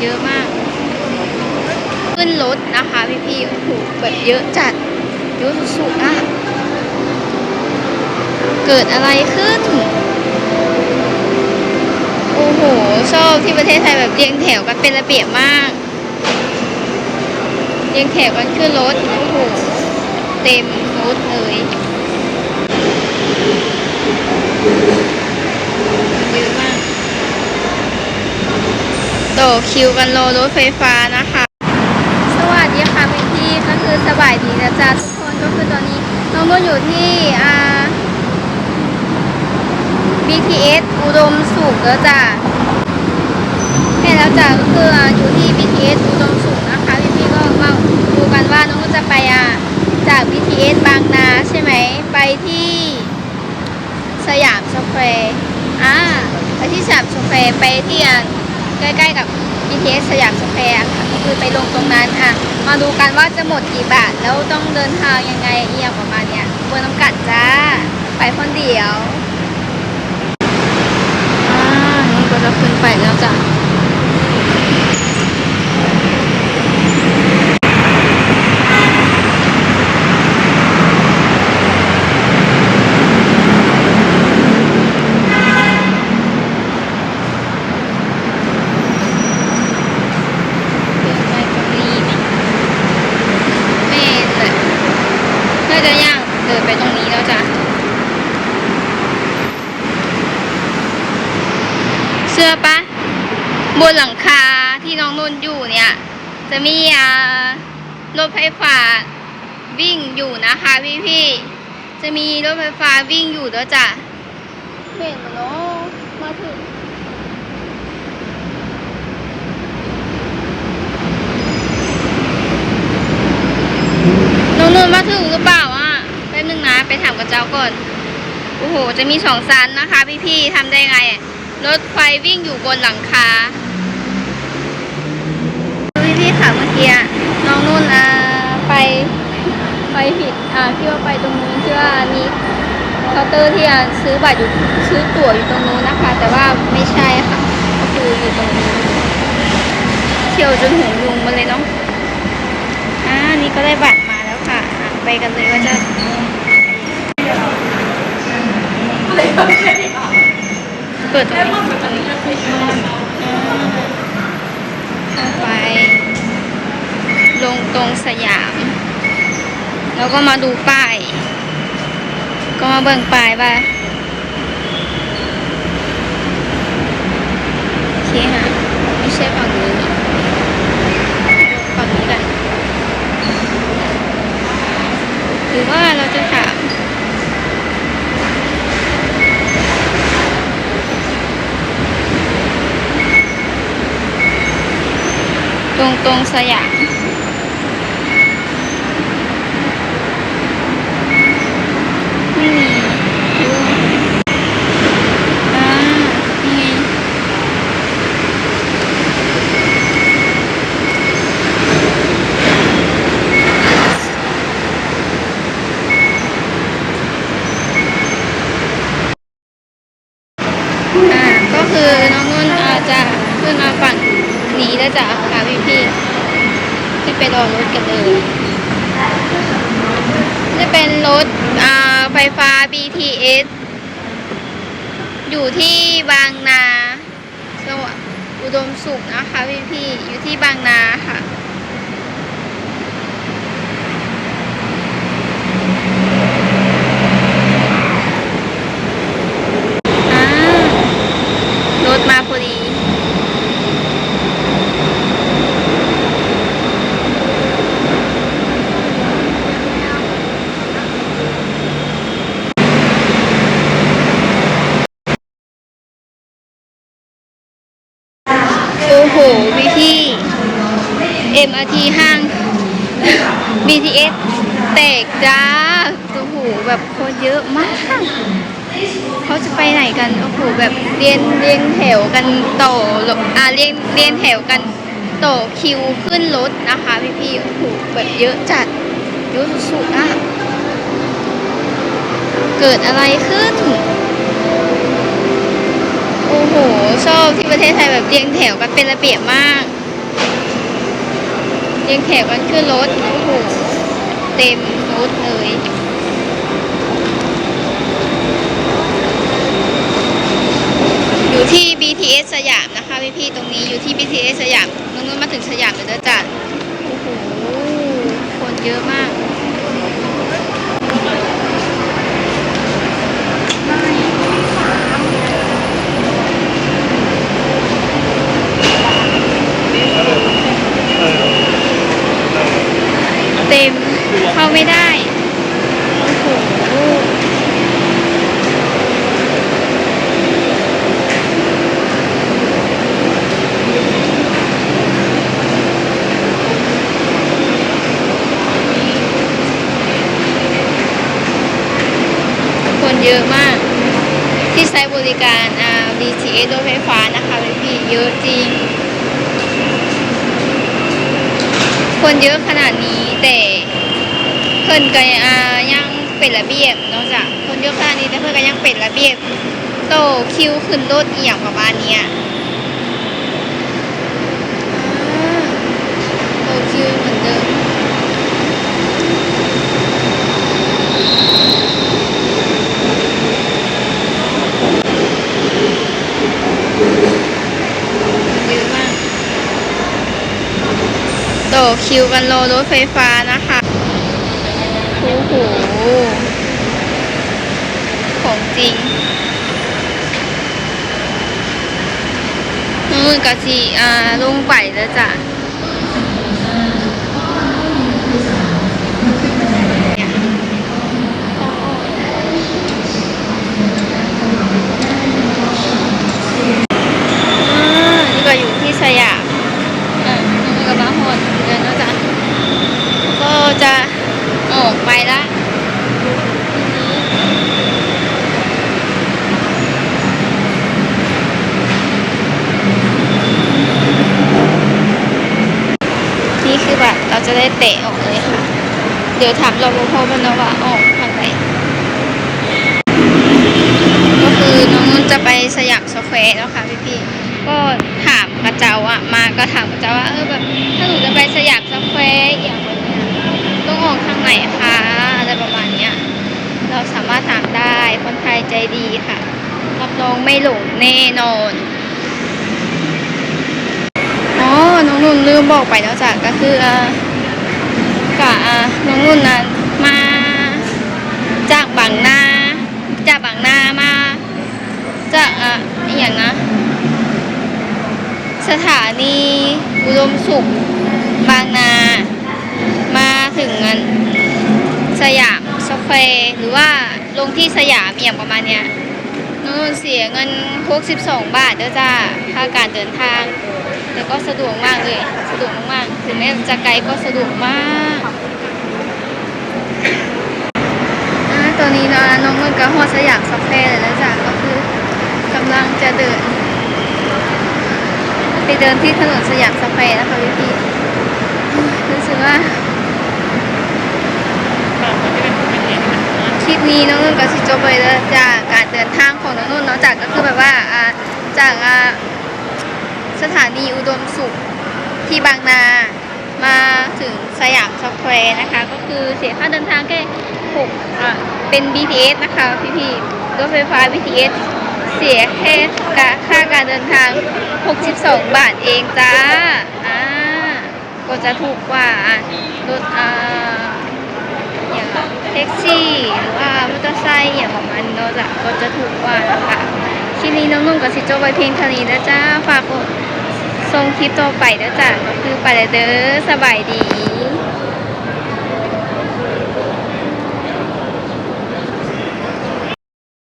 เยอะมาก ขึ้นรถนะคะพี่พี่ๆโอ้โหแบบเยอะจัดเยอะสุดๆอะเกิดอะไรขึ้น โอ้โหชอบที่ประเทศไทยแบบเรียงแถวกันเป็นระเบียบมาก เรียงแถวกันขึ้นรถ โอ้โห เต็มรถเลยเยอะมาก ต่อคิวกันรอรถไฟฟ้านะคะ สวัสดีค่ะพี่พี่ก็คือสบายดีนะจ๊ะทุกคนก็คือตอนนี้น้องนุ่นอยู่ที่อ่า BTS อุดมสุขแล้วจ้ะแม่แล้วจ้ะก็คืออยู่ที่ BTS อุดมสุขนะคะพี่พี่ก็มาดูกันว่าน้องนุ่นจะไปอะจาก BTS บางนาใช่ไหมไปที่สยามสแควร์อ่าไปที่สยามสแควร์ไปที่อะ ใกล้ๆกับ BTS สยามสแควร์ค่ะก็คือไปลงตรงนั้นอะ มาดูกันว่าจะหมดกี่บาท แล้วต้องเดินทางยังไงเอียงประมาณเนี้ยบนน้ำกัดจ้า ไปคนเดียว อ่าน้องก็จะขึ้นไปแล้วจ้ะ เดินไปตรงนี้ไหมไม่เลยน่าจะย่างเดินไปตรงนี้แล้วจ้ะ เชื่อปะ บนหลังคาที่น้องนุ่นอยู่เนี่ย จะมีอ่ารถไฟฟ้าวิ่งอยู่นะคะพี่พี่ๆจะมีรถไฟฟ้าวิ่งอยู่แล้วจ้ะเห็นเนาะมาถึงน้องนุ่นมาถึงหรือเปล่าอะแป๊บนึงนะไปถามกับเจ้าก่อน โอ้โห จะมีสองซันนะคะ พี่ๆทำได้ไงอะรถไฟวิ่งอยู่บนหลังคา พี่ๆค่ะเมื่อกี้อะน้ อ่าไปไปผิดอ่าคิดว่าไปตรงนู้นที่ว่ามีเคาน์เตอร์ที่อะซื้อบัตรอยู่ซื้อตั๋วอยู่ตรงนู้นนะคะ แต่ว่าไม่ใช่ค่ะก็คืออยู่ตรงนี้เที่ยวจนหูยุงมาเลยเนาะอ่านี่ก็ได้บัตรมาแล้วค่ะอะไปกันเลยว่าจะเปิดตรงนี้เข้าไป ลงตรงสยาม แล้วก็มาดูป้าย ก็มาเบิ่งป้ายว่าโอเคฮะไม่ใช่ฝั่งนี้ฝั่งนี้แหละหรือว่าเราจะถามตรงตรงสยามมีดูอ่านี่ไงอ่าก็คือน้องนุ่นอาจจะขึ้นมาฝั่งนี้แล้วจ้ะค่ะพี่พี่ องรอรถกันเลยจะเป็นรถไฟฟ้า BTS อยู่ที่บางนาจังหวัดอุดมสุขนะคะพี่พี่ๆอยู่ที่บางนาค่ะ อ่ารถมาพอดี โอ้โหพี่พี่ MRT ห้าง BTS แตกจ้าโอ้โหแบบคนเยอะมาก เขาจะไปไหนกัน โอ้โหแบบเรียนเรียงแถวกันต่อ่าเรียงเรียงแถวกันต่อคิวขึ้นรถนะคะพี่พี่ๆโอ้โหแบบเยอะจัดเยอะสุดๆอะเกิดอะไรขึ้น โอ้โหชอบที่ประเทศไทยแบบเรียงแถวกันเป็นระเบียบมาก เรียงแถวกันขึ้นรถ โอ้โห เต็มรถเลยอยู่ที่ BTS สยามนะคะพี่พี่ๆตรงนี้อยู่ที่ BTS สยามน้องนุ่นมาถึงสยามเลยนะจ้ะโอ้โหคนเยอะมากเต็ม เข้าไม่ได้ โอ้โหคนเยอะมาก ที่ใช้บริการ BTS รถไฟฟ้านะคะพี่ๆเยอะจริง คนเยอะขนาดนี้แต่ เพิ่นก็อ่ายังเป็นระเบียบเนอกจากคนเยอะขนานี้แต่เพิ่นก็ยังเป็นระเบียบโตคิวขึ้นรถอีหยังประมาณเนี้ยอ่าโตคิวเหมือนเดิมเยอะมากต่อคิวกันรอรถไฟฟ้านะคะ โหของจริงนู่นกะจีอ่าลงไปแล้วจ้ะอ่านี่ก็อยู่ที่สยาม อะนู่นก็มาหดเดินแล้วจ้ะ ก็จะออกไป ละนี่คือแบบเราจะได้เตะออกเลยค่ะ เดี๋ยวถามรปภมันนะว่าออกทางไหนก็คือน้องนุ่นจะไปสยามสแควร์แล้วค่ะพี่พี่ก็ถามกระเจ้าอะมาก็ถามกระเจ้าว่าเออแบบถ้าหนูจะไปสยามสแควร์อย่าง ต้องออกทางไหนคะอะไรประมาณเนี้ยเราสามารถถามได้คนไทยใจดีค่ะรับรองไม่หลงแน่นอนอ๋อน้องนุ่นลืมบอกไปแล้วจ้ะก็คือกะอ่าน้องนุ่นนั้นมา จากบางนาจากบางนามาจากอะอย่างนะ สถานีอุดมสุข ถึงงินสยามสแควร์หรือว่าลงที่สยามอย่างประมาณเนี้ยนู่นเสียเงินพวก12 บาทเด้อจ้าค่าการเดินทางแต่ก็สะดวกมากเลย สะดวกมากๆถึงแม้จะไกลก็สะดวกมากตอนนี้เนาะน้องมันก็ฮอดสยามสแควร์เลยแล้วจ้ะก็คือกำลังจะเดิน ไปเดินที่ถนนสยามสแควร์นะคะพี่พี่รู้สึกว่าคลิป นี้น้องนุ่นก็สิจไปจากการเดินทางของน้องนุ่นเนาะจากก็คือแบบว่าจากสถานีอุดมสุขที่บางนามาถึงสยามสแควร์นะคะ ก็คือเสียค่าเดินทางแค่หกอะเป็น BTS นะคะพี่พี่ๆรถไฟฟ้า BTS เสียแค่ค่าการเดินทาง 62 บาทเองจ้าอ่าก็จะถูกกว่ารถอ่าอย่างแท็กซี่ หรือว่ามอเตอ ของมันโนจะก็จะถูกกว่านะคะคลิปนี้น้องนุ่มกับซิโจไว้เพียงเท่านี้นะจ้าฝากกดทรงคลิปต่อไปนะจ้ะก็คือไปเด้อสบายดี